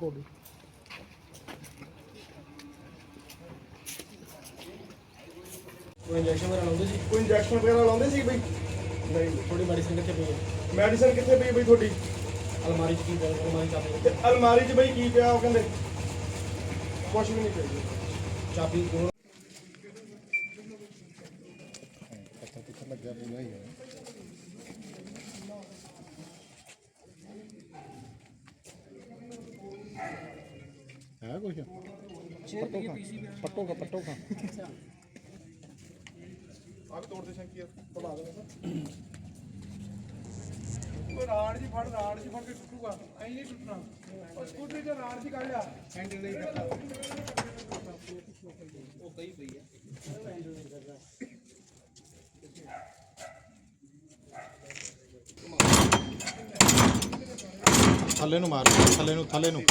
ਵੀ ਕੋਈ ਇੰਜੈਕਸ਼ਨ ਵਗੈਰਾ ਲਾਉਂਦੇ ਸੀ? ਕੋਈ ਇੰਜੈਕਸ਼ਨ ਵਗੈਰਾ ਲਾਉਂਦੇ ਸੀ ਬਈ? ਨਹੀਂ ਥੋੜੀ ਮੈਡੀਸਿਨ ਕਿੱਥੇ ਪਈ ਹੈ ਮੈਡੀਸਨ ਕਿੱਥੇ ਪਈ ਬਈ ਤੁਹਾਡੀ? ਅਲਮਾਰੀ 'ਚ ਕੀ ਪਿਆ ਅਲਮਾਰੀ ਚਾਬੀ ਤੇ ਅਲਮਾਰੀ 'ਚ ਬਈ ਕੀ ਪਿਆ ਉਹ ਕਹਿੰਦੇ? ਕੁਛ ਵੀ ਨਹੀਂ ਪਿਆ ਚਾਬੀ ਕੋਲ। ਪੱਥਰ ਪੁੱਥਰ ਲੱਗਿਆ ਪੂਰਾ ਹੀ ਹੈ ਹੈ ਕੁਛ? ਪੱਟੋ ਖਾ ਪੱਟੋ ਖਾ ਪੱਟੋ ਖਾ ਆਹ ਤੋੜ ਦੇ ਸ਼ੰਕੀ ਪੜਾ ਦੇ ਕੋਈ ਰਾੜ ਜੀ ਫੜ ਰਾੜ ਜੀ ਫੜ ਕੇ ਟੁੱਟੂਗਾ ਐਂ ਨਹੀਂ ਟੁੱਟਣਾ ਉਹ ਸਕੂਟਰੀ ਤੇ ਰਾੜ ਜੀ ਕੱਢ ਲਿਆ। ਹੈਂਡਲ ਨਹੀਂ ਕਰਦਾ। ਥੱਲੇ ਨੂੰ ਮਾਰ ਥੱਲੇ ਨੂੰ ਥੱਲੇ ਨੂੰ।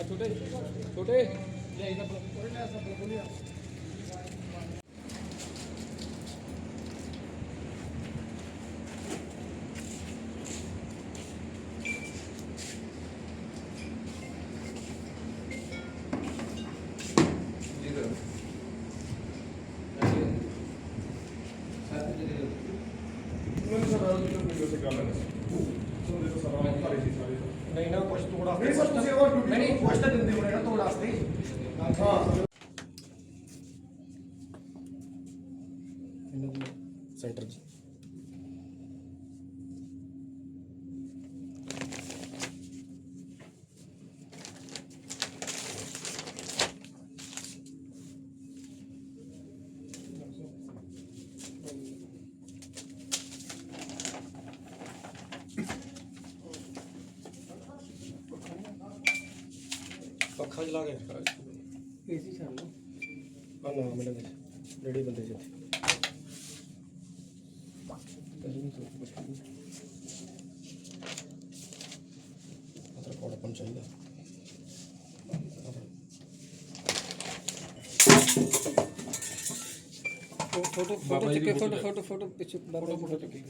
ਛੋਟੇ। ਛੋਟੇ ਲੈ ਇਹਦਾ ਮੈਨੂੰ ਸਰ ਰਾੜ ਜੀ ਵੀਡੀਓ ਸੇ ਕਰ ਲੈਣਾ ਸੁਣ ਦੇ ਸਰ ਰਾੜ ਭਾਰੀ ਸੀ ਸਾਰੇ ਨਹੀਂ ਨਾ ਕੁਝ ਤੋੜਾ ਨਹੀਂ ਸਰ ਤੁਸੀਂ ਉਹ ਡਿਊਟੀ ਨਹੀਂ ਕੁਝ ਤਾਂ ਦਿੰਦੇ ਹੋਣੇ ਨਾ ਤੋੜ ਵਾਸਤੇ ਹਾਂ ਇਹਨਾਂ ਦੀ ਸੈਂਟਰ 'ਚ ਅੱਖਾਂ ਜਲਾ ਕੇ ਏਸੀ ਛੱਡ ਲਓ। ਆ ਨਾ ਮੈਡਮ ਰੇੜੀ ਬੰਦੇ ਜਿੱਥੇ। ਅਦਰ ਕੋੜ ਪਨ ਚਾਹੀਦਾ। Photo photo photo photo photo ਪਿੱਛੇ ਫੋਟੋ ਫੋਟੋ ਚੱਕੀ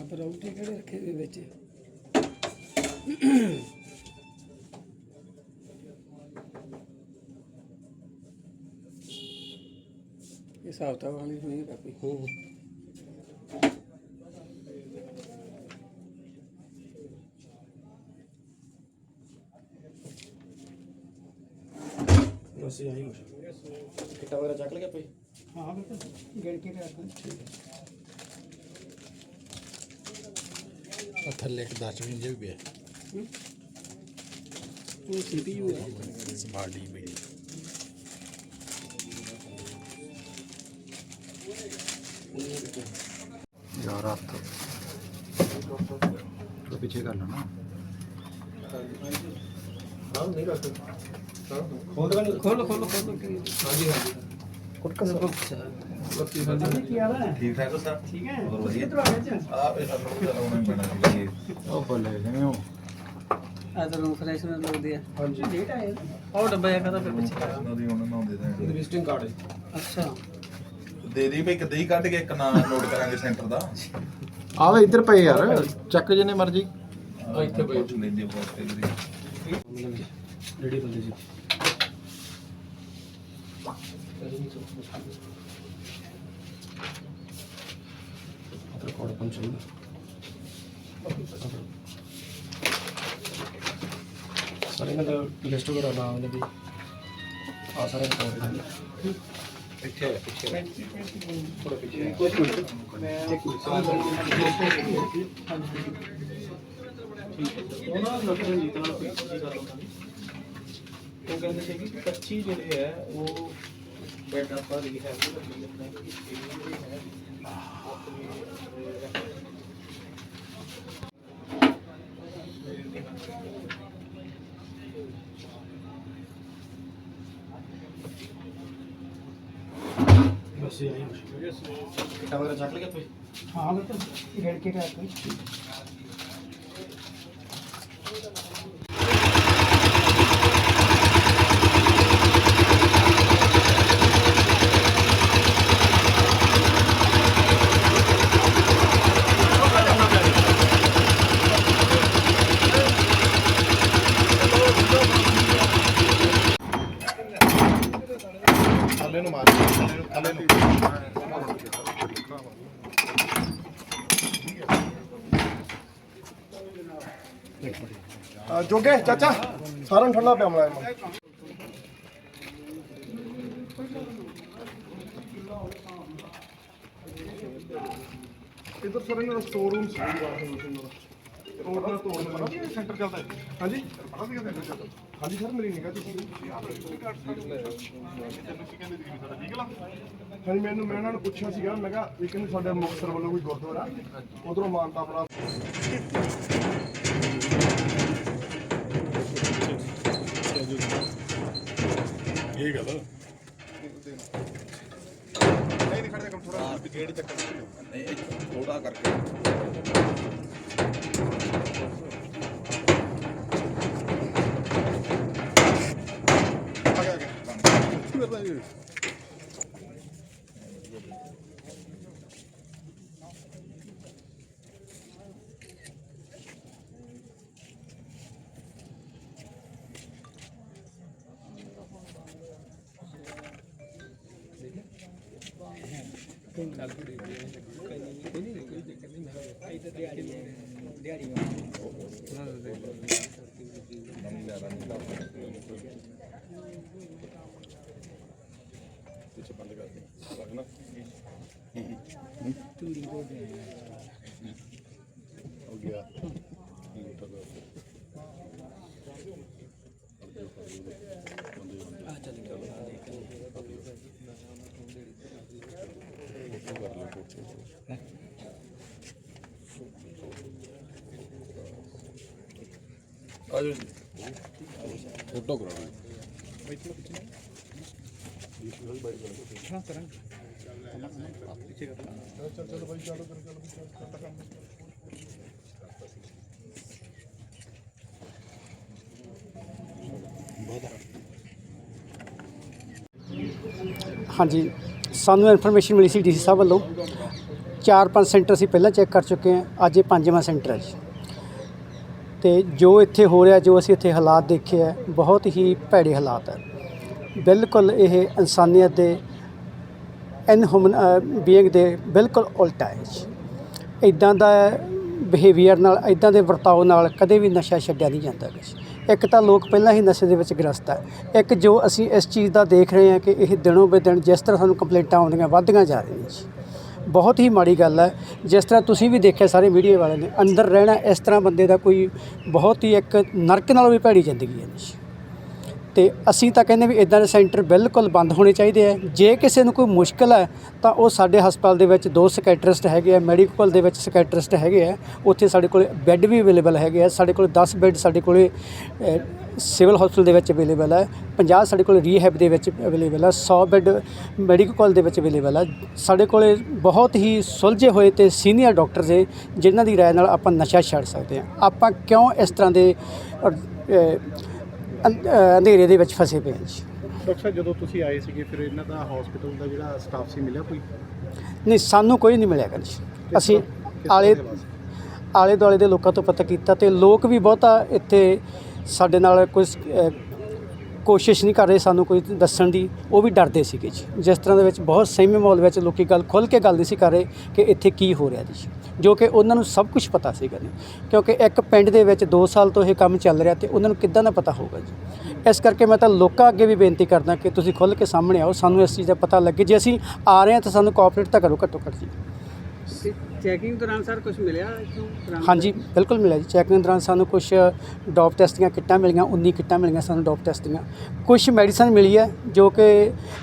ਆਪ ਰਾਊਟਰ ਕਿਹੜੇ ਰੱਖੇ ਹੋਏ ਵਿੱਚ? ਇਹ ਹਿਸਾਬ ਵਾਲੀ ਨਹੀਂ ਕਾਪੀ बस यही किट्टा वगैरह चक लगे भाई हाँ बिल्कुल। गिर के ठीक है। थले एक डस्टबिन जो भी है। हम्म? तो पीछे कर लो ना ਹਾਂ? ਨਹੀਂ ਇੱਧਰ ਪਏ ਯਾਰ। ਚੱਕ ਜਿੰਨੇ ਮਰਜ਼ੀ। ਇੱਥੇ ਪਏ। ਲੈਂਦੇ ਬਹੁਤ ਤੇ ਰੈਡੀ ਬੰਦੇ ਜੀ అక్కడ కూడా కొంచెం సరైన లిస్ట్ కూడా నా ఉన్నది ఆ సరైన ఇప్పుడు ਆ ਸਾਰੇ ਰਿਕਾਰਡ ਪਿੱਛੇ ਪਿੱਛੇ ਉਹਨਾਂ ਦਾ ਰਣਜੀਤ ਨਾਲ ਕੋਈ ਗੱਲ ਉਹਨਾਂ ਦੀ ਉਹ ਕਹਿੰਦੇ ਸੀ ਕਿ 25 ਜਿਹੜੇ ਹੈ ਉਹ ਬੈੱਡ ਆਪਾਂ ਰੀਹੈਬ ਦੇ ਲਈ ਲਿਖਣਾ ਕਿ ਇਹ ਜਿਹੜੇ ਹੈ ਆਪਣੀ ਕੈਮਰਾ ਚੱਕ ਲਿਆ ਤੁਸੀਂ ਹਾਂ ਬਿਲਕੁਲ ਗੜ ਕੇ ਕਰ ਕੋਈ ਥੱਲੇ ਨੂੰ ਮਾਰ ਥੱਲੇ ਨੂੰ ਥੱਲੇ ਨੂੰ ਅ, ਜੋਗੇ ਚਾਚਾ ਸਾਰਿਆਂ ਨੂੰ ਠੰਡਾ ਪਿਆ ਮਲਾਇਆ ਇਧਰ ਸਰ ਇਹਨਾਂ ਦਾ ਸਟੋਰੂਮ ਸੀ ਰੋਡ ਨਾਲ ਤੋੜ ਪਤਾ ਸੈਂਟਰ ਚੱਲਦਾ ਹੈ ਹਾਂਜੀ? ਹਾਂਜੀ ਸਰ ਮੇਰੀ ਨਿਗਾਹ ਚ ਸੀ ਹਾਂਜੀ ਮੈਨੂੰ ਮੈਂ ਇਹਨਾਂ ਨੂੰ ਪੁੱਛਿਆ ਸੀਗਾ ਮੈਂ ਕਿਹਾ ਇਹ ਕਹਿੰਦੇ ਸਾਡੇ ਮੁਕਤਸਰ ਵੱਲੋਂ ਕੋਈ ਗੁਰਦੁਆਰਾ ਉਧਰੋਂ ਮਾਨਤਾ ਬੜਾ ਇਹ ਗੱਲ ਥੋੜਾ ਕਰਕੇ। Yürü. Gracias. से बंद कर दें रखना चूड़ी को हो गया आज फोटो कराना ਹੋ ਗਿਆ ਆਜੋ ਫੋਟੋ ਕਰਾਉਣਾ ਹਾਂਜੀ, ਸਾਨੂੰ ਇਨਫੋਰਮੇਸ਼ਨ ਮਿਲੀ ਸੀ ਡੀਸੀ ਸਾਹਿਬ ਵੱਲੋਂ। ਚਾਰ ਪੰਜ ਸੈਂਟਰ ਅਸੀਂ ਪਹਿਲਾਂ ਚੈੱਕ ਕਰ ਚੁੱਕੇ ਹਾਂ। ਅੱਜ ਇਹ ਪੰਜਵਾਂ ਸੈਂਟਰ ਹੈ ਜੀ। ਤੇ ਜੋ ਇੱਥੇ ਹੋ ਰਿਹਾ, ਜੋ ਅਸੀਂ ਇੱਥੇ ਹਾਲਾਤ ਦੇਖੇ ਹੈ, ਬਹੁਤ ਹੀ ਭੈੜੇ ਹਾਲਾਤ ਹੈ। ਬਿਲਕੁਲ ਇਹ ਇਨਸਾਨੀਅਤ ਦੇ ਇਨਹੂਮਨ ਬੀਇੰਗ ਦੇ ਬਿਲਕੁਲ ਉਲਟਾ ਹੈ ਜੀ। ਇਦਾਂ ਦਾ ਬਿਹੇਵੀਅਰ ਨਾਲ ਇਦਾਂ ਦੇ ਵਰਤਾਓ ਨਾਲ ਕਦੇ ਵੀ ਨਸ਼ਾ ਛੱਡਿਆ ਨਹੀਂ ਜਾਂਦਾ ਕੁਛ ਇੱਕ ਤਾਂ ਲੋਕ ਪਹਿਲਾਂ ਹੀ ਨਸ਼ੇ ਦੇ ਵਿੱਚ ਗ੍ਰਸਤ ਹੈ ਇੱਕ ਜੋ ਅਸੀਂ ਇਸ ਚੀਜ਼ ਦਾ ਦੇਖ ਰਹੇ ਹਾਂ ਕਿ ਇਹ ਦਿਨੋਂ ਬੇ ਦਿਨ ਜਿਸ ਤਰ੍ਹਾਂ ਸਾਨੂੰ ਕੰਪਲੇਂਟਾਂ ਆਉਂਦੀਆਂ, ਵੱਧਦੀਆਂ ਜਾ ਰਹੀਆਂ ਜੀ। ਬਹੁਤ ਹੀ ਮਾੜੀ ਗੱਲ ਹੈ। ਜਿਸ ਤਰ੍ਹਾਂ ਤੁਸੀਂ ਵੀ ਦੇਖਿਆ ਸਾਰੇ ਮੀਡੀਆ ਵਾਲਿਆਂ ਨੇ, ਅੰਦਰ ਰਹਿਣਾ ਇਸ ਤਰ੍ਹਾਂ ਬੰਦੇ ਦਾ ਕੋਈ ਬਹੁਤ ਹੀ ਇੱਕ ਨਰਕ ਨਾਲੋਂ ਵੀ ਭੈੜੀ ਜ਼ਿੰਦਗੀ ਹੈ ਜੀ। ਤੇ ਅਸੀਂ ਤਾਂ ਕਹਿੰਦੇ ਵੀ ਇਦਾਂ ਦੇ ਸੈਂਟਰ ਬਿਲਕੁਲ ਬੰਦ ਹੋਣੇ ਚਾਹੀਦੇ ਆ। ਜੇ ਕਿਸੇ ਨੂੰ ਕੋਈ ਮੁਸ਼ਕਲ ਹੈ, ਤਾਂ ਉਹ ਸਾਡੇ ਹਸਪਤਾਲ ਦੇ ਵਿੱਚ ਦੋ ਸਕੈਟਰਿਸਟ ਹੈਗੇ ਆ ਮੈਡੀਕਲ ਦੇ ਵਿੱਚ ਸਕੈਟਰਿਸਟ ਹੈਗੇ ਆ। ਉੱਥੇ ਸਾਡੇ ਕੋਲ ਬੈੱਡ ਵੀ ਅਵੇਲੇਬਲ ਹੈਗੇ ਆ, ਸਾਡੇ ਕੋਲ 10 ਬੈੱਡ ਸਾਡੇ ਕੋਲ ਸਿਵਲ ਹਸਪਤਾਲ ਦੇ ਵਿੱਚ ਅਵੇਲੇਬਲ ਹੈ 50 ਸਾਡੇ ਕੋਲ ਰੀਹੈਬ ਦੇ ਵਿੱਚ ਅਵੇਲੇਬਲ ਹੈ 100 ਬੈੱਡ ਮੈਡੀਕਲ ਦੇ ਵਿੱਚ ਅਵੇਲੇਬਲ ਹੈ ਸਾਡੇ ਕੋਲ ਬਹੁਤ ਹੀ ਸੁਲਝੇ ਹੋਏ ਤੇ ਸੀਨੀਅਰ ਡਾਕਟਰਸ ਹੈ ਜਿਨ੍ਹਾਂ ਦੀ ਰਾਏ ਨਾਲ ਆਪਾਂ ਨਸ਼ਾ ਛੱਡ ਸਕਦੇ ਹਾਂ ਆਪਾਂ ਕਿਉਂ ਇਸ ਤਰ੍ਹਾਂ ਦੇ ਅ, ਅੰਧੇਰੇ ਦੇ ਵਿੱਚ ਫਸੇ ਪਏ ਹਾਂ ਜੀ। ਡਾਕਟਰ ਸਾਹਿਬ ਜਦੋਂ ਤੁਸੀਂ ਆਏ ਸੀਗੇ ਫਿਰ ਇਹਨਾਂ ਦਾ ਹਸਪੀਟਲ ਦਾ ਜਿਹੜਾ ਸਟਾਫ ਸੀ ਮਿਲਿਆ ਕੋਈ? ਨਹੀਂ ਸਾਨੂੰ ਕੋਈ ਨਹੀਂ ਮਿਲਿਆ ਜੀ। ਅਸੀਂ ਆਲੇ ਆਲੇ ਦੁਆਲੇ ਦੇ ਲੋਕਾਂ ਤੋਂ ਪਤਾ ਕੀਤਾ ਤੇ ਲੋਕ ਵੀ ਬਹੁਤਾ ਇੱਥੇ ਸਾਡੇ ਨਾਲ ਕੋਈ ਅ, ਕੋਸ਼ਿਸ਼ ਨਹੀਂ ਕਰ ਰਹੇ ਸਾਨੂੰ ਕੋਈ ਦੱਸਣ ਦੀ। ਉਹ ਵੀ ਡਰਦੇ ਸੀਗੇ ਜੀ। ਜਿਸ ਤਰ੍ਹਾਂ ਦੇ ਵਿੱਚ ਬਹੁਤ ਸਹਿਮੇ ਮਾਹੌਲ ਵਿੱਚ ਲੋਕੀ ਗੱਲ ਖੁੱਲ੍ਹ ਕੇ ਗੱਲ ਨਹੀਂ ਸੀ ਕਰ ਰਹੇ ਕਿ ਇੱਥੇ ਕੀ ਹੋ ਰਿਹਾ ਜੀ। ਜੋ ਕਿ ਉਹਨਾਂ ਨੂੰ ਸਭ ਕੁਝ ਪਤਾ ਸੀਗਾ ਜੀ। ਕਿਉਂਕਿ ਇੱਕ ਪਿੰਡ ਦੇ ਵਿੱਚ 2 ਸਾਲ ਤੋਂ ਇਹ ਕੰਮ ਚੱਲ ਰਿਹਾ ਤੇ ਉਹਨਾਂ ਨੂੰ ਕਿੱਦਾਂ ਦਾ ਪਤਾ ਹੋਊਗਾ ਜੀ। ਇਸ ਕਰਕੇ ਮੈਂ ਤਾਂ ਲੋਕਾਂ ਅੱਗੇ ਵੀ ਬੇਨਤੀ ਕਰਦਾ ਕਿ ਤੁਸੀਂ ਖੁੱਲ੍ਹ ਕੇ ਸਾਹਮਣੇ ਆਓ ਸਾਨੂੰ ਇਸ ਚੀਜ਼ ਦਾ ਪਤਾ ਲੱਗੇ। ਜੇ ਅਸੀਂ ਆ ਰਹੇ ਹਾਂ ਤਾਂ ਸਾਨੂੰ ਕੋਆਪਰੇਟ ਤਾਂ ਕਰੋ ਘੱਟੋ ਘੱਟ ਜੀ। ਚੈਕਿੰਗ ਦੌਰਾਨ ਸਰ ਕੁਝ ਮਿਲਿਆ ਇੱਥੋਂ? ਹਾਂਜੀ ਬਿਲਕੁਲ ਮਿਲਿਆ ਜੀ। ਚੈਕਿੰਗ ਦੌਰਾਨ ਸਾਨੂੰ ਕੁਝ ਡੋਪ ਟੈਸਟ ਦੀਆਂ ਕਿੱਟਾਂ ਮਿਲੀਆਂ 19 ਕਿੱਟਾਂ ਮਿਲੀਆਂ ਸਾਨੂੰ ਡੋਪ ਟੈਸਟ ਦੀਆਂ ਕੁਝ ਮੈਡੀਸਨ ਮਿਲੀ ਹੈ ਜੋ ਕਿ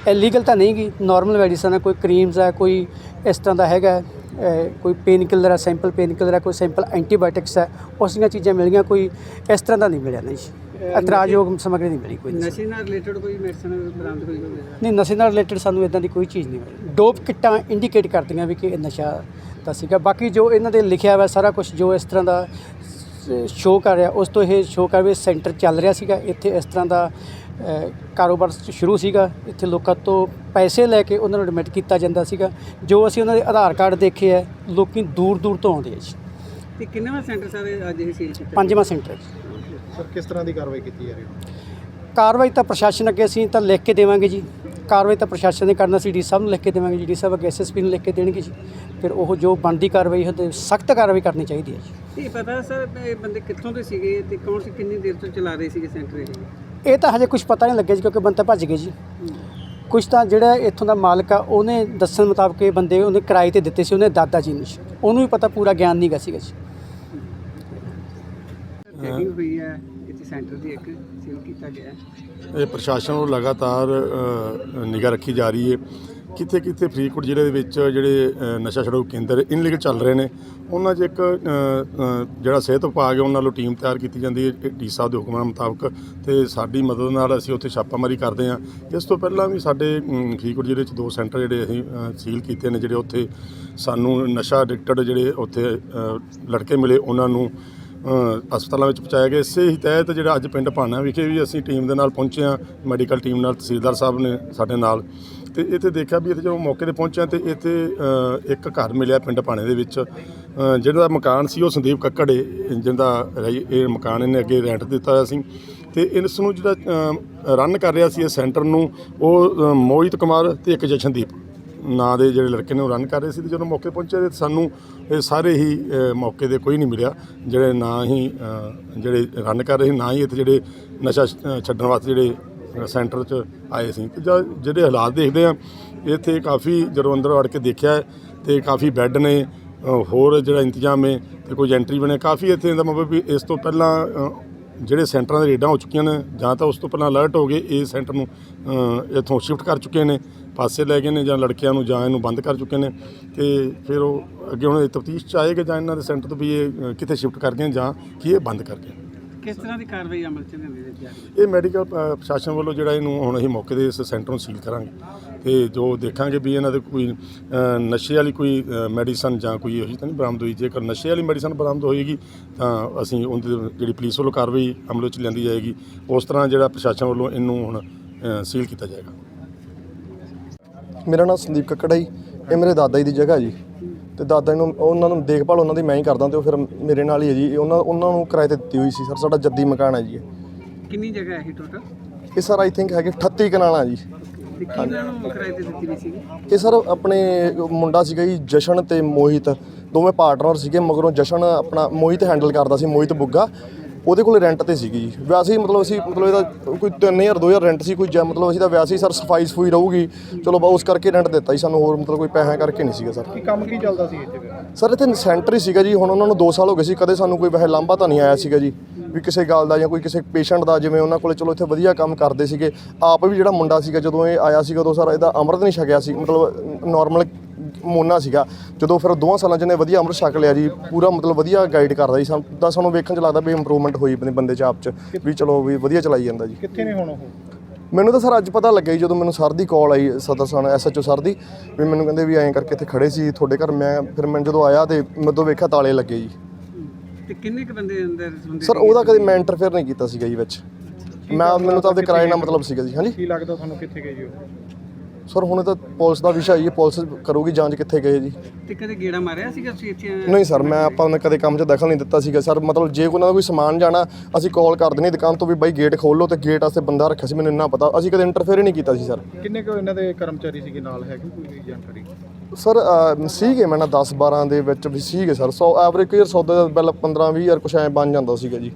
ਇਲੀਗਲ ਤਾਂ ਨਹੀਂ ਗੀ ਨਾਰਮਲ ਮੈਡੀਸਨ ਹੈ ਕੋਈ ਕਰੀਮਸ ਹੈ ਕੋਈ ਇਸ ਤਰ੍ਹਾਂ ਦਾ ਹੈਗਾ ਕੋਈ ਪੇਨ ਕਿਲਰ ਹੈ ਸੈਂਪਲ ਪੇਨ ਕਿਲਰ ਹੈ ਕੋਈ ਸੈਂਪਲ ਐਂਟੀਬਾਇਓਟਿਕਸ ਹੈ ਉਸ ਦੀਆਂ ਚੀਜ਼ਾਂ ਮਿਲੀਆਂ ਕੋਈ ਇਸ ਤਰ੍ਹਾਂ ਦਾ ਨਹੀਂ ਮਿਲਿਆ ਨਹੀਂ ਇਤਰਾਜ਼ਯੋਗ ਸਮੱਗਰੀ ਨਹੀਂ ਮਿਲੀ ਕੋਈ। ਨਸ਼ੇ ਨਾਲ ਰਿਲੇਟਡ ਕੋਈ ਮੈਡੀਸਨ ਬਰਾਮਦ ਹੋਈ ਹੋਵੇ? ਨਹੀਂ ਨਸ਼ੇ ਨਾਲ ਰਿਲੇਟਡ ਸਾਨੂੰ ਇਦਾਂ ਦੀ ਕੋਈ ਚੀਜ਼ ਨਹੀਂ ਮਿਲੀ। ਡੋਪ ਕਿੱਟਾਂ ਇੰਡੀਕੇਟ ਕਰਦੀਆਂ ਵੀ ਕਿ ਇਹ ਨਸ਼ਾ ਤਾਂ ਸੀਗਾ। ਬਾਕੀ ਜੋ ਇਹਨਾਂ ਦੇ ਲਿਖਿਆ ਹੋਇਆ ਸਾਰਾ ਕੁਝ ਜੋ ਇਸ ਤਰ੍ਹਾਂ ਦਾ ਸ਼ੋਅ ਕਰ ਰਿਹਾ ਉਸ ਤੋਂ ਇਹ ਸ਼ੋਅ ਕਰ ਵੀ ਸੈਂਟਰ ਚੱਲ ਰਿਹਾ ਸੀਗਾ। ਇੱਥੇ ਇਸ ਤਰ੍ਹਾਂ ਦਾ ਕਾਰੋਬਾਰ ਸ਼ੁਰੂ ਸੀਗਾ ਇੱਥੇ ਲੋਕਾਂ ਤੋਂ ਪੈਸੇ ਲੈ ਕੇ ਉਹਨਾਂ ਨੂੰ ਐਡਮਿਟ ਕੀਤਾ ਜਾਂਦਾ ਸੀਗਾ ਜੋ ਅਸੀਂ ਉਹਨਾਂ ਦੇ ਆਧਾਰ ਕਾਰਡ ਦੇਖੇ ਹੈ ਲੋਕੀ ਦੂਰ ਦੂਰ ਤੋਂ ਆਉਂਦੇ ਆ ਜੀ। ਤੇ ਕਿੰਨੇਵਾਂ ਸੈਂਟਰ ਸਰ ਅੱਜ ਇਹ ਸੀਲ ਕੀਤਾ ਪੰਜਵਾਂ ਸੈਂਟਰ ਹੈ ਜੀ। ਸਰ ਕਿਸ ਤਰ੍ਹਾਂ ਦੀ ਕਾਰਵਾਈ ਕੀਤੀ ਜਾ ਰਹੀ ਹੈ? ਕਾਰਵਾਈ ਤਾਂ ਪ੍ਰਸ਼ਾਸਨ ਅੱਗੇ ਅਸੀਂ ਤਾਂ ਲਿਖ ਕੇ ਦੇਵਾਂਗੇ ਜੀ। ਕਾਰਵਾਈ ਤਾਂ ਪ੍ਰਸ਼ਾਸਨ ਨੇ ਕਰਨਾ ਸੀ ਡੀ ਸਾਹਿਬ ਨੂੰ ਲਿਖ ਕੇ ਦੇਵਾਂਗੇ ਜੀ। ਡੀ ਸਾਹਿਬ ਅੱਗੇ ਐਸਐਸਪੀ ਨੂੰ ਲਿਖ ਕੇ ਦੇਣਗੇ ਜੀ। ਫਿਰ ਉਹ ਜੋ ਬਣਦੀ ਕਾਰਵਾਈ ਹੈ ਤੇ ਸਖਤ ਕਾਰਵਾਈ ਕਰਨੀ ਚਾਹੀਦੀ ਹੈ ਜੀ। ਇਹ ਪਤਾ ਸਰ ਇਹ ਬੰਦੇ ਕਿੱਥੋਂ ਦੇ ਸੀਗੇ ਤੇ ਕੌਣ ਸੀ ਕਿੰਨੀ ਦੇਰ ਤੋਂ ਚਲਾ ਰਹੇ ਸੀਗੇ ਸੈਂਟਰ ਇਹ? ਇਹ ਤਾਂ ਹਜੇ ਕੁਝ ਪਤਾ ਨਹੀਂ ਲੱਗਿਆ ਜੀ ਕਿਉਂਕਿ ਬੰਦੇ ਭੱਜ ਗਏ ਜੀ। ਕੁਝ ਤਾਂ ਜਿਹੜਾ ਇੱਥੋਂ ਦਾ ਮਾਲਕ ਆ ਉਹਨੇ ਦੱਸਣ ਮੁਤਾਬਕ ਇਹ ਬੰਦੇ ਉਹਨੇ ਕਿਰਾਏ ਤੇ ਦਿੱਤੇ ਸੀ ਉਹਨੇ ਦਾਦਾ ਜੀ ਨੂੰ। ਉਹਨੂੰ ਵੀ ਪਤਾ ਪੂਰਾ ਗਿਆਨ ਨਹੀਂ ਗਾ ਸੀਗਾ ਜੀ। ਚੈਕਿੰਗ ਹੋਈ ਹੈ ਇੱਥੇ ਸੈਂਟਰ ਦੀ ਇੱਕ ਸੀਲ ਕੀਤਾ ਗਿਆ ਹੈ। ਇਹ ਪ੍ਰਸ਼ਾਸਨ ਵੱਲੋਂ ਲਗਾਤਾਰ ਨਿਗਾਹ ਰੱਖੀ ਜਾ ਰਹੀ ਹੈ। ਕਿੱਥੇ ਕਿੱਥੇ ਫਰੀਦਕੋਟ ਜ਼ਿਲ੍ਹੇ ਦੇ ਵਿੱਚ ਜਿਹੜੇ ਨਸ਼ਾ ਛਡਾਊ ਕੇਂਦਰ ਇਨਲੀਗਲ ਚੱਲ ਰਹੇ ਨੇ, ਉਹਨਾਂ 'ਚ ਇੱਕ ਜਿਹੜਾ ਸਿਹਤ ਵਿਭਾਗ ਹੈ, ਉਹਨਾਂ ਵੱਲੋਂ ਟੀਮ ਤਿਆਰ ਕੀਤੀ ਜਾਂਦੀ ਹੈ ਡੀ ਸਾਹਿਬ ਦੇ ਹੁਕਮਾਂ ਮੁਤਾਬਕ ਤੇ ਸਾਡੀ ਮਦਦ ਨਾਲ ਅਸੀਂ ਉੱਥੇ ਛਾਪਾਮਾਰੀ ਕਰਦੇ ਹਾਂ। ਇਸ ਤੋਂ ਪਹਿਲਾਂ ਵੀ ਸਾਡੇ ਫਰੀਦਕੋਟ ਜ਼ਿਲ੍ਹੇ 'ਚ ਦੋ ਸੈਂਟਰ ਜਿਹੜੇ ਅਸੀਂ ਸੀਲ ਕੀਤੇ ਨੇ, ਜਿਹੜੇ ਉੱਥੇ ਸਾਨੂੰ ਨਸ਼ਾ ਐਡਿਕਟਡ ਜਿਹੜੇ ਉੱਥੇ ਲੜਕੇ ਮਿਲੇ, ਉਹਨਾਂ ਨੂੰ ਹਸਪਤਾਲਾਂ ਵਿੱਚ ਪਹੁੰਚਾਇਆ ਗਿਆ। ਇਸੇ ਹੀ ਤਹਿਤ ਜਿਹੜਾ ਅੱਜ ਪਿੰਡ ਭਾਨਾ ਵਿਖੇ ਵੀ ਅਸੀਂ ਟੀਮ ਦੇ ਨਾਲ ਪਹੁੰਚੇ ਹਾਂ। ਮੈਡੀਕਲ ਟੀਮ ਨਾਲ ਤਹਿਸੀਲਦਾਰ ਸਾਹਿਬ ਨੇ ਸਾਡੇ ਨਾਲ। ਤੇ ਇੱਥੇ ਦੇਖਿਆ ਵੀ ਇੱਥੇ ਜਦੋਂ ਮੌਕੇ ਤੇ ਪਹੁੰਚਿਆ ਤੇ ਇੱਥੇ ਅ, ਇੱਕ ਘਰ ਮਿਲਿਆ ਪਿੰਡ ਭਾਣੇ ਦੇ ਵਿੱਚ। ਅ, ਜਿਹੜਾ ਮਕਾਨ ਸੀ ਉਹ ਸੰਦੀਪ ਕੱਕੜ ਏ, ਜਿਹਦਾ ਰਹਿ ਇਹ ਮਕਾਨ ਇਹਨੇ ਅੱਗੇ ਰੈਂਟ ਦਿੱਤਾ ਹੋਇਆ ਸੀ। ਤੇ ਇਸ ਨੂੰ ਜਿਹੜਾ ਰਨ ਕਰ ਰਿਹਾ ਸੀ ਇਹ ਸੈਂਟਰ ਨੂੰ ਉਹ ਅ, ਮੋਹਿਤ ਕੁਮਾਰ ਤੇ ਇੱਕ ਜਸ਼ਨਦੀਪ ਨਾਂ ਦੇ ਜਿਹੜੇ ਲੜਕੇ ਨੇ ਉਹ ਰਨ ਕਰ ਰਹੇ ਸੀ ਤੇ ਜਦੋਂ ਮੌਕੇ ਪਹੁੰਚੇ ਤੇ ਸਾਨੂੰ ਇਹ ਸਾਰੇ ਹੀ ਅ, ਮੌਕੇ ਦੇ ਕੋਈ ਨਹੀਂ ਮਿਲਿਆ। ਜਿਹੜੇ ਨਾ ਹੀ ਅ, ਜਿਹੜੇ ਰਨ ਕਰ ਰਹੇ ਸੀ ਨਾ ਹੀ ਇੱਥੇ ਜਿਹੜੇ ਨਸ਼ਾ ਛ- ਅ, ਛੱਡਣ ਵਾਸਤੇ ਜਿਹੜੇ ਸੈਂਟਰ 'ਚ ਆਏ ਸੀ। ਤੇ ਜਦ ਜਿਹੜੇ ਹਾਲਾਤ ਦੇਖਦੇ ਆ ਇੱਥੇ ਕਾਫੀ ਜਦੋਂ ਅੰਦਰ ਵੜ ਕੇ ਦੇਖਿਆ ਤੇ ਕਾਫੀ ਬੈੱਡ ਨੇ ਹੋਰ ਜਿਹੜਾ ਇੰਤਜ਼ਾਮ ਹੈ ਤੇ ਕੋਈ ਐਂਟਰੀ ਬਣੇ ਕਾਫੀ ਇੱਥੇ ਦਾ ਮਤਲਬ ਵੀ ਇਸ ਤੋਂ ਪਹਿਲਾਂ ਜਿਹੜੇ ਸੈਂਟਰਾਂ ਦੇ ਰੇਡਾਂ ਹੋ ਚੁੱਕੀਆਂ ਨੇ ਜਾਂ ਤਾਂ ਉਸ ਤੋਂ ਪਹਿਲਾਂ ਅਲਰਟ ਹੋ ਗਏ ਇਹ ਸੈਂਟਰ ਨੂੰ ਅ, ਇੱਥੋਂ ਸ਼ਿਫਟ ਕਰ ਚੁੱਕੇ ਨੇ ਪਾਸੇ ਲੈ ਗਏ ਨੇ ਜਾਂ ਲੜਕਿਆਂ ਨੂੰ ਜਾਂ ਇਹਨੂੰ ਬੰਦ ਕਰ ਚੁੱਕੇ ਨੇ। ਤੇ ਫਿਰ ਉਹ ਅੱਗੇ ਹੁਣ ਤਫਤੀਸ਼ ਚ ਆਏਗਾ ਜਾਂ ਇਹਨਾਂ ਦੇ ਸੈਂਟਰ ਤੋਂ ਵੀ ਇਹ ਅ, ਕਿਤੇ ਸ਼ਿਫਟ ਕਰ ਗਏ ਜਾਂ ਕੀ ਇਹ ਬੰਦ ਕਰ ਗਏ ਕਿਸ ਤਰ੍ਹਾਂ ਦੀ ਕਾਰਵਾਈ ਅਮਲ ਚ ਰਹੀ ਹੈ? ਇਹ ਮੈਡੀਕਲ ਪ੍ਰਸ਼ਾਸਨ ਵੱਲੋਂ ਜਿਹੜਾ ਇਹਨੂੰ ਹੁਣ ਅਸੀਂ ਮੌਕੇ ਦੇ ਇਸ ਸੈਂਟਰ ਨੂੰ ਸੀਲ ਕਰਾਂਗੇ। ਤੇ ਜੋ ਦੇਖਾਂਗੇ ਵੀ ਇਹਨਾਂ ਦੇ ਕੋਈ ਅ, ਨਸ਼ੇ ਵਾਲੀ ਕੋਈ ਮੈਡੀਸਨ ਜਾਂ ਕੋਈ ਇਹੋ ਜਿਹੀ ਤਾਂ ਨਹੀਂ ਬਰਾਮਦ ਹੋਈ। ਜੇਕਰ ਨਸ਼ੇ ਵਾਲੀ ਮੈਡੀਸਨ ਬਰਾਮਦ ਹੋਏਗੀ ਤਾਂ ਅਸੀਂ ਉਹਦੀ ਜਿਹੜੀ ਪੁਲਿਸ ਵੱਲੋਂ ਕਾਰਵਾਈ ਅਮਲ ਵਿੱਚ ਲਿਆਂਦੀ ਜਾਏਗੀ। ਉਸ ਤਰ੍ਹਾਂ ਜਿਹੜਾ ਪ੍ਰਸ਼ਾਸਨ ਵੱਲੋਂ ਇਹਨੂੰ ਹੁਣ ਅ, ਸੀਲ ਕੀਤਾ ਜਾਏਗਾ। ਮੇਰਾ ਨਾਮ ਸੰਦੀਪ ਕੱਕੜ ਜੀ ਇਹ ਮੇਰੇ ਦਾਦਾ ਜੀ ਦੀ ਜਗ੍ਹਾ ਜੀ। ਤੇ ਦਾਦਾ ਨੂੰ ਉਹਨਾਂ ਨੂੰ ਦੇਖਭਾਲ ਉਹਨਾਂ ਦੀ ਮੈਂ ਹੀ ਕਰਦਾ ਤੇ ਉਹ ਫਿਰ ਮੇਰੇ ਨਾਲ ਹੀ ਹੈ ਜੀ। ਉਹਨਾਂ ਉਹਨਾਂ ਨੂੰ ਕਿਰਾਏ ਤੇ ਦਿੱਤੀ ਹੋਈ ਸੀ ਸਰ ਸਾਡਾ ਜੱਦੀ ਮਕਾਨ ਹੈ ਜੀ ਇਹ। ਕਿੰਨੀ ਜਗ੍ਹਾ ਹੈ ਇਹ ਟੋਟਲ ਇਹ ਸਰ ਆਈ ਥਿੰਕ ਹੈਗੇ 38 ਕਨਾਲਾਂ ਜੀ। ਤੇ ਕਿਹਨਾਂ ਨੂੰ ਕਿਰਾਏ ਤੇ ਦਿੱਤੀ ਗਈ ਸੀਗੀ? ਇਹ ਸਰ ਆਪਣੇ ਮੁੰਡਾ ਸੀਗਾ ਜੀ ਜਸ਼ਨ ਤੇ ਮੋਹਿਤ। ਦੋਵੇਂ ਪਾਰਟਨਰ ਸੀਗੇ ਮਗਰੋਂ ਜਸ਼ਨ ਆਪਣਾ ਮੋਹਿਤ ਹੈਂਡਲ ਕਰਦਾ ਸੀ ਮੋਹਿਤ ਬੁੱਗਾ। ਉਹਦੇ ਕੋਲ ਰੈਂਟ ਤੇ ਸੀਗੀ ਜੀ। ਵੈਸੇ ਹੀ ਮਤਲਬ ਅਸੀਂ ਮਤਲਬ ਇਹਦਾ ਕੋਈ 3000 2000 ਰੈਂਟ ਸੀ ਕੋਈ ਜਾਂ ਮਤਲਬ ਅਸੀਂ ਤਾਂ ਵੈਸੇ ਹੀ ਸਰ ਸਫ਼ਾਈ ਸਫੂਈ ਰਹੂਗੀ। ਚਲੋ ਬਾ ਉਸ ਕਰਕੇ ਰੈਂਟ ਦਿੱਤਾ ਜੀ ਸਾਨੂੰ ਹੋਰ ਮਤਲਬ ਕੋਈ ਪੈਸਾ ਕਰਕੇ ਨਹੀਂ ਸੀਗਾ ਸਰ। ਕੀ ਕੰਮ ਕੀ ਚੱਲਦਾ ਸੀ ਇੱਥੇ ਸਰ ਇੱਥੇ ਸੈਂਟਰ ਹੀ ਸੀਗਾ ਜੀ ਹੁਣ ਉਹਨਾਂ ਨੂੰ 2 ਸਾਲ ਹੋ ਗਏ ਸੀ ਕਦੇ ਸਾਨੂੰ ਕੋਈ ਵੈਸੇ ਲਾਂਭਾ ਤਾਂ ਨਹੀਂ ਆਇਆ ਸੀਗਾ ਜੀ। ਵੀ ਕਿਸੇ ਗੱਲ ਦਾ ਜਾਂ ਕੋਈ ਕਿਸੇ ਪੇਸ਼ੈਂਟ ਦਾ ਜਿਵੇਂ ਉਹਨਾਂ ਕੋਲੇ ਚਲੋ ਇੱਥੇ ਵਧੀਆ ਕੰਮ ਕਰਦੇ ਸੀਗੇ। ਆਪ ਵੀ ਜਿਹੜਾ ਮੁੰਡਾ ਸੀਗਾ ਜਦੋਂ ਇਹ ਆਇਆ ਸੀਗਾ ਉਦੋਂ ਸਰ ਇਹਦਾ ਅੰਮ੍ਰਿਤ ਨਹੀਂ ਛਕਿਆ ਸੀ ਮਤਲਬ ਨਾਰਮਲ ਮੋਨਾ ਸੀਗਾ। ਜਦੋਂ ਫਿਰ ਦੋਵਾਂ ਸਾਲਾਂ 'ਚ ਵਧੀਆ ਅੰਮ੍ਰਿਤ ਛਕ ਲਿਆ ਜੀ ਪੂਰਾ ਮਤਲਬ ਵਧੀਆ ਗਾਈਡ ਕਰਦਾ ਜੀ। ਸਾਨੂੰ ਤਾਂ ਸਾਨੂੰ ਵੇਖਣ 'ਚ ਲੱਗਦਾ ਵੀ ਇੰਪਰੂਵਮੈਂਟ ਹੋਈ ਆਪਣੇ ਬੰਦੇ 'ਚ ਆਪ 'ਚ ਵੀ ਚਲੋ ਵੀ ਵਧੀਆ ਚਲਾਈ ਜਾਂਦਾ ਜੀ। ਕਿੱਥੇ ਨੇ ਹੁਣ ਉਹ? ਮੈਨੂੰ ਤਾਂ ਸਰ ਅੱਜ ਪਤਾ ਲੱਗਿਆ ਜੀ ਜਦੋਂ ਮੈਨੂੰ ਸਰ ਦੀ ਕਾਲ ਆਈ ਸਦਰ ਸਨ ਐਸਐਚਓ ਸਰ ਦੀ ਵੀ ਮੈਨੂੰ ਕਹਿੰਦੇ ਵੀ ਐਂ ਕਰਕੇ ਇੱਥੇ ਖੜੇ ਸੀ ਤੁਹਾਡੇ ਘਰ ਮੈਂ ਫਿਰ ਮੈਂ ਜਦੋਂ ਆਇਆ ਤੇ ਮੈਨੂੰ ਵੇਖਿਆ ਤਾਲੇ ਲੱਗੇ ਜੀ। ਤੇ ਕਿੰਨੇ ਕੁ ਬੰਦੇ ਅੰਦਰ ਹੁੰਦੇ ਸਰ ਉਹਦਾ ਕਦੇ ਮੈਂ ਇੰਟਰਫੇਅਰ ਨਹੀਂ ਕੀਤਾ ਸੀਗਾ ਜੀ ਵਿੱਚ। ਮੈਂ ਮੈਨੂੰ ਤਾਂ ਆਪਦੇ ਕਿਰਾਏ ਨਾਲ ਮਤਲਬ ਸੀਗਾ ਜੀ ਹਾਂਜੀ। ਕੀ ਲੱਗਦਾ ਤੁਹਾਨੂੰ ਕਿੱਥੇ ਗਏ ਜੀ ਉਹ? ਸਰ ਹੁਣ ਇਹ ਤਾਂ ਪੁਲਿਸ ਦਾ ਵਿਸ਼ਾ ਹੀ ਹੈ ਪੁਲਿਸ ਕਰੂਗੀ ਜਾਂਚ ਕਿੱਥੇ ਗਏ ਜੀ। ਤੇ ਕਦੇ ਗੇੜਾ ਮਾਰਿਆ ਸੀਗਾ ਤੁਸੀਂ ਇੱਥੇ? ਨਹੀਂ ਸਰ ਮੈਂ ਆਪਾਂ ਨੇ ਕਦੇ ਕੰਮ 'ਚ ਦਖਲ ਨਹੀਂ ਦਿੱਤਾ ਸੀਗਾ। ਸਰ ਮਤਲਬ ਜੇ ਕੋਈ ਉਹਨਾਂ ਦਾ ਕੋਈ ਸਮਾਨ ਜਾਣਾ ਅਸੀਂ ਕਾਲ ਕਰ ਦੇਣੀ ਦੁਕਾਨ ਤੋਂ ਵੀ ਬਾਈ ਗੇਟ ਖੋਲ ਲਓ ਤੇ ਗੇਟ ਵਾਸਤੇ ਬੰਦਾ ਰੱਖਿਆ ਸੀ ਮੈਨੂੰ ਇੰਨਾ ਪਤਾ। ਅਸੀਂ ਕਦੇ ਇੰਟਰਫੇਅਰ ਹੀ ਨਹੀਂ ਕੀਤਾ ਸੀ ਸਰ। ਕਿੰਨੇ ਕੁ ਇਹਨਾਂ ਦੇ ਕਰਮਚਾਰੀ ਸੀਗੇ ਨਾਲ? ਹੈਗੇ ਕੋਈ ਜਾਣਕਾਰੀ? ਸਰ ਅਹ, ਸੀਗੇ ਮੈਂ ਨਾ 10 12 ਦੇ ਵਿੱਚ ਵੀ ਸੀਗੇ ਸਰ। 100 ਐਵਰੇਜ ਕੋਈ ਸੌਦੇ ਦਾ ਬਿੱਲ 15 20 ਹਜ਼ਾਰ ਕੁਛ ਐ ਬਣ ਜਾਂਦਾ ਸੀਗਾ ਜੀ।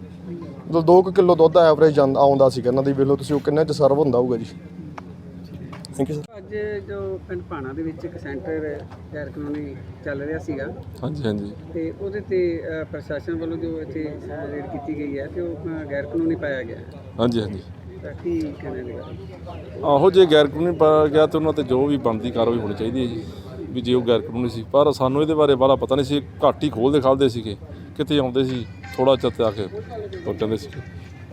ਮਤਲਬ 2 ਕਿਲੋ ਦੁੱਧ ਐਵਰੇਜ ਆਉਂਦਾ ਸੀਗਾ ਇਹਨਾਂ ਦੀ ਵੇਖ ਲਓ ਤੁਸੀਂ ਉਹ ਕਿੰਨੇ ਚ ਸਰਵ ਹੁੰਦਾ ਹੋਊਗਾ ਜੀ। ਥੈਂਕ ਯੂ ਸਰ ਅੱਜ ਜੋ ਪਿੰਡ ਭਾਣਾ ਦੇ ਵਿੱਚ ਇੱਕ ਸੈਂਟਰ ਗੈਰ ਕਾਨੂੰਨੀ ਚੱਲ ਰਿਹਾ ਸੀਗਾ ਹਾਂਜੀ ਹਾਂਜੀ। ਤੇ ਉਹਦੇ ਤੇ ਅ, ਪ੍ਰਸ਼ਾਸਨ ਵੱਲੋਂ ਜੋ ਇੱਥੇ ਰੇਡ ਕੀਤੀ ਗਈ ਹੈ ਤੇ ਉਹ ਅ, ਗੈਰ ਕਾਨੂੰਨੀ ਪਾਇਆ ਗਿਆ ਹੈ। ਹਾਂਜੀ ਹਾਂਜੀ। ਤਾਂ ਕੀ ਕਹਿਣਾ ਇਹਦੇ ਆਹੋ ਜੇ ਗੈਰ ਕਾਨੂੰਨੀ ਪਾਇਆ ਗਿਆ ਤੇ ਉਹਨਾਂ ਤੇ ਜੋ ਵੀ ਬਣਦੀ ਕਾਰਵਾਈ ਹੋਣੀ ਚਾਹੀਦੀ ਹੈ ਜੀ ਵੀ ਜੇ ਉਹ ਗੈਰ ਕਾਨੂੰਨੀ ਸੀ। ਪਰ ਸਾਨੂੰ ਇਹਦੇ ਬਾਰੇ ਬਾਰਾ ਪਤਾ ਨਹੀਂ ਸੀ ਘੱਟ ਹੀ ਖੋਲਦੇ ਖਾਲਦੇ ਸੀਗੇ ਕਿਤੇ ਆਉਂਦੇ ਸੀ ਥੋੜਾ ਚਿਰ ਆ ਕੇ ਤੁਰ ਜਾਂਦੇ ਸੀਗੇ।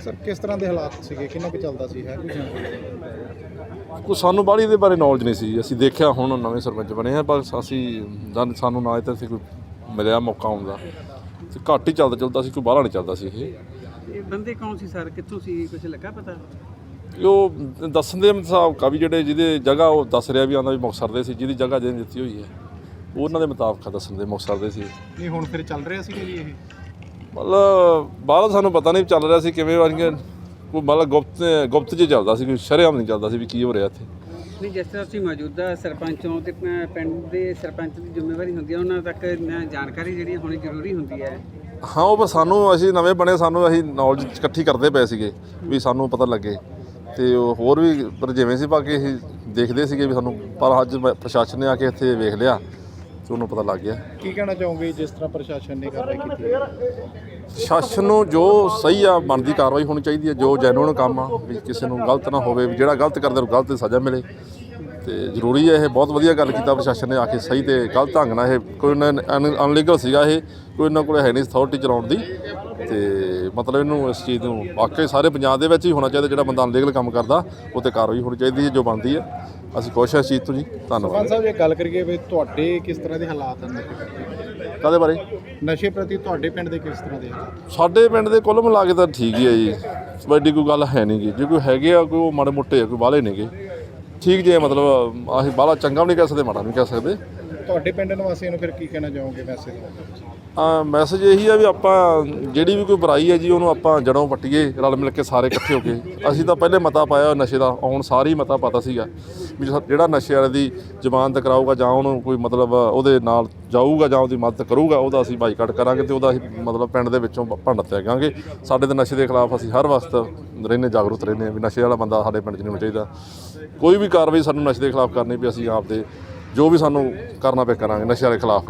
ਸਰ ਕਿਸ ਤਰ੍ਹਾਂ ਦੇ ਹਾਲਾਤ ਸੀਗੇ? ਕਿੰਨਾ ਕੁ ਚੱਲਦਾ ਸੀ? ਹੈ ਕੋਈ ਜਾਣਕਾਰੀ ਕੋਈ ਸਾਨੂੰ ਬਾਹਲੀ ਇਹਦੇ ਬਾਰੇ ਨੌਲੇਜ ਨਹੀਂ ਸੀ ਅਸੀਂ ਦੇਖਿਆ ਹੁਣ ਨਵੇਂ ਸਰਪੰਚ ਬਣੇ ਆ ਪਰ ਅਸੀਂ ਜਦ ਸਾਨੂੰ ਨਾ ਇੱਥੇ ਸੀ ਕੋਈ ਮਿਲਿਆ ਮੌਕਾ ਆਉਣ ਦਾ। ਤੇ ਘੱਟ ਹੀ ਚੱਲਦਾ ਚੱਲਦਾ ਸੀ ਕੋਈ ਬਾਹਲਾ ਨਹੀਂ ਚੱਲਦਾ ਸੀ ਇਹ। ਇਹ ਬੰਦੇ ਕੌਣ ਸੀ ਸਰ? ਕਿੱਥੋਂ ਸੀ? ਕੁਝ ਲੱਗਾ ਪਤਾ? ਉਹ ਦੱਸਣ ਦੇ ਮੁਤਾਬਕ ਆ ਵੀ ਜਿਹੜੇ ਜਿਹਦੇ ਜਗ੍ਹਾ ਉਹ ਦੱਸ ਰਿਹਾ ਵੀ ਆਂਦਾ ਵੀ ਮੁਕਤਸਰ ਦੇ ਸੀ ਜਿਹਦੀ ਜਗ੍ਹਾ ਜਿਹਨੇ ਦਿੱਤੀ ਹੋਈ ਹੈ। ਉਹਨਾਂ ਦੇ ਮੁਤਾਬਕ ਆ ਦੱਸਣ ਦੇ ਮੁਕਤਸਰ ਦੇ ਸੀ। ਨਹੀਂ ਹੁਣ ਫਿਰ ਚੱਲ ਰਿਹਾ ਸੀਗਾ ਜੀ ਇਹ? ਮਤਲਬ ਬਾਹਰ ਸਾਨੂੰ ਪਤਾ ਨਹੀਂ ਚੱਲ ਰਿਹਾ ਸੀ ਕਿਵੇਂ ਵਾਰੀਆਂ ਕੋਈ ਮਤਲਬ ਗੁਪਤ ਗੁਪਤ 'ਚ ਚੱਲਦਾ ਸੀ ਕੋਈ ਸ਼ਰੇਆਮ ਨਹੀਂ ਚੱਲਦਾ ਸੀ ਵੀ ਕੀ ਹੋ ਰਿਹਾ ਇੱਥੇ। ਨਹੀਂ ਜਿਸ ਤਰ੍ਹਾਂ ਤੁਸੀਂ ਮੌਜੂਦਾ ਸਰਪੰਚ ਤੇ ਪ- ਪਿੰਡ ਦੇ ਸਰਪੰਚ ਦੀ ਜ਼ਿੰਮੇਵਾਰੀ ਹੁੰਦੀ ਹੈ ਉਹਨਾਂ ਤੱਕ ਨ- ਜਾਣਕਾਰੀ ਜਿਹੜੀ ਹੋਣੀ ਜ਼ਰੂਰੀ ਹੁੰਦੀ ਹੈ। ਹਾਂ ਉਹ ਬਸ ਸਾਨੂੰ ਅਸੀਂ ਨਵੇਂ ਬਣੇ ਸਾਨੂੰ ਅਸੀਂ ਨੌਲੇਜ ਇਕੱਠੀ ਕਰਦੇ ਪਏ ਸੀਗੇ ਵੀ ਸਾਨੂੰ ਪਤਾ ਲੱਗੇ। ਤੇ ਉਹ ਹੋਰ ਵੀ ਪਰ ਜਿਵੇਂ ਸੀ ਬਾਕੀ ਅਸੀਂ ਦੇਖਦੇ ਸੀਗੇ ਵੀ ਸਾਨੂੰ ਪਰ ਅੱਜ ਮ- ਪ੍ਰਸ਼ਾਸਨ ਨੇ ਆ ਕੇ ਇੱਥੇ ਵੇਖ ਲਿਆ ਤੇ ਉਹਨੂੰ ਪਤਾ ਲੱਗ ਗਿਆ। ਕੀ ਕਹਿਣਾ ਚਾਹੋਗੇ ਜਿਸ ਤਰ੍ਹਾਂ ਪ੍ਰਸ਼ਾਸਨ ਨੇ ਕਾਰਵਾਈ ਕੀਤੀ ਹੈ? ਸ਼ਾਸਨ ਨੂੰ ਜੋ ਸਹੀ ਆ, ਬਣਦੀ ਕਾਰਵਾਈ ਹੋਣੀ ਚਾਹੀਦੀ ਹੈ, ਜੋ ਜੈਨੂਨ ਕੰਮ ਆ, ਵੀ ਕਿਸੇ ਨੂੰ ਗਲਤ ਨਾ ਹੋਵੇ, ਵੀ ਜਿਹੜਾ ਗਲਤ ਕਰਦਾ ਨੂੰ ਗਲਤ ਸਜ਼ਾ ਮਿਲੇ। ਤੇ ਜ਼ਰੂਰੀ ਹੈ ਇਹ ਬਹੁਤ ਵਧੀਆ ਗੱਲ ਕੀਤਾ ਪ੍ਰਸ਼ਾਸਨ ਨੇ ਆ ਕੇ ਸਹੀ ਤੇ ਗਲਤ ਢੰਗ ਨਾਲ ਇਹ ਕੋਈ ਅਨਲੀਗਲ ਸੀਗਾ ਇਹ, ਕੋਈ ਇਹਨਾਂ ਕੋਲ ਹੈ ਨਹੀਂ ਅਥਾਰਟੀ ਚਲਾਉਣ ਦੀ। ਤੇ ਮਤਲਬ ਇਹਨੂੰ ਇਸ ਚੀਜ਼ ਨੂੰ ਵਾਕਈ ਸਾਰੇ ਪੰਜਾਬ ਦੇ ਵਿੱਚ ਹੀ ਹੋਣਾ ਚਾਹੀਦਾ, ਜਿਹੜਾ ਬੰਦਾ ਅਨਲੀਗਲ ਕੰਮ ਕਰਦਾ, ਉਹ ਤੇ ਕਾਰਵਾਈ ਹੋਣੀ ਚਾਹੀਦੀ ਹੈ, ਜੋ ਬਣਦੀ ਹੈ। ਅਸੀਂ ਖੁਸ਼ ਹਾਂ ਇਸ ਚੀਜ਼ ਤੋਂ ਜੀ, ਧੰਨਵਾਦ। ਸਾਹਿਬ, ਜੇ ਗੱਲ ਕਰੀਏ ਵੀ ਤੁਹਾਡੇ ਕਿਸ ਤਰ੍ਹਾਂ ਦੇ ਹਾਲਾਤ ਹਨ? ਕਾਦੇ ਬਾਰੇ? ਨਸ਼ੇ ਪ੍ਰਤੀ ਤੁਹਾਡੇ ਪਿੰਡ ਦੇ ਕਿਸ ਤਰ੍ਹਾਂ ਦੇ ਸਾਡੇ ਪਿੰਡ ਦੇ ਕੁੱਲ ਮਿਲਾ ਕੇ ਤਾਂ ਠੀਕ ਹੀ ਹੈ ਜੀ। ਵੱਡੀ ਕੋਈ ਗੱਲ ਹੈ ਨਹੀਂ ਗੀ। ਜੇ ਕੋਈ ਹੈਗੇ ਆ ਕੋਈ ਉਹ ਮਾੜੇ ਮੋਟੇ ਆ ਕੋਈ ਬਾਹਲੇ ਨੇਗੇ ਠੀਕ ਜੇ ਮਤਲਬ ਅਸੀਂ ਬਾਹਲਾ ਚੰਗਾ ਵੀ ਨਹੀਂ ਕਹਿ ਸਕਦੇ ਮਾੜਾ ਵੀ ਨਹੀਂ ਕਹਿ ਸਕਦੇ। ਤੁਹਾਡੇ ਪਿੰਡ ਨਿਵਾਸੀਆਂ ਨੂੰ ਫਿਰ ਕੀ ਕਹਿਣਾ ਚਾਹੋਗੇ ਮੈਸੇਜ ਆ ਮੈਸੇਜ ਇਹੀ ਆ ਵੀ ਆਪਾਂ ਜਿਹੜੀ ਵੀ ਕੋਈ ਬੁਰਾਈ ਹੈ ਜੀ ਉਹਨੂੰ ਆਪਾਂ ਜੜੋਂ ਪੱਟੀਏ ਰਲ ਮਿਲ ਕੇ ਸਾਰੇ ਇਕੱਠੇ ਹੋ ਕੇ। ਅਸੀਂ ਤਾਂ ਪਹਿਲੇ ਮਤਾ ਪਾਇਆ ਨਸ਼ੇ ਦਾ ਆਉਣ ਸਾਰੀ ਮਤਾ ਪਤਾ ਸੀਗਾ। ਵੀ ਜ- ਜਿਹੜਾ ਨਸ਼ੇ ਵਾਲੇ ਦੀ ਜ਼ਮਾਨਤ ਕਰਾਊਗਾ ਜਾਂ ਉਹਨੂੰ ਕੋਈ ਮਤਲਬ ਉਹਦੇ ਨਾਲ ਜਾਊਗਾ ਜਾਂ ਉਹਦੀ ਮਦਦ ਕਰੂਗਾ, ਉਹਦਾ ਅਸੀਂ ਬਾਈਕਾਟ ਕਰਾਂਗੇ ਤੇ ਉਹਦਾ ਅਸੀਂ ਮਤਲਬ ਪਿੰਡ ਦੇ ਵਿੱਚੋਂ ਭ- ਭੰਡ ਤਿਆਗਾਂਗੇ। ਸਾਡੇ ਤੇ ਨਸ਼ੇ ਦੇ ਖਿਲਾਫ ਅਸੀਂ ਹਰ ਵਕਤ ਰਹਿੰਦੇ, ਜਾਗਰੂਕ ਰਹਿੰਦੇ ਹਾਂ ਵੀ ਨਸ਼ੇ ਵਾਲਾ ਬੰਦਾ ਸਾਡੇ ਪਿੰਡ 'ਚ ਨਹੀਂ ਹੋਣਾ ਚਾਹੀਦਾ। ਕੋਈ ਵੀ ਕਾਰਵਾਈ ਸਾਨੂੰ ਨਸ਼ੇ ਦੇ ਖਿਲਾਫ ਕਰਨੀ ਵੀ ਅਸੀਂ ਆਪਦੇ ਜੋ ਵੀ ਸਾਨੂੰ ਕਰਨਾ ਪਏ ਕਰਾਂਗੇ, ਨਸ਼ੇ ਵਾਲੇ ਖਿਲਾਫ।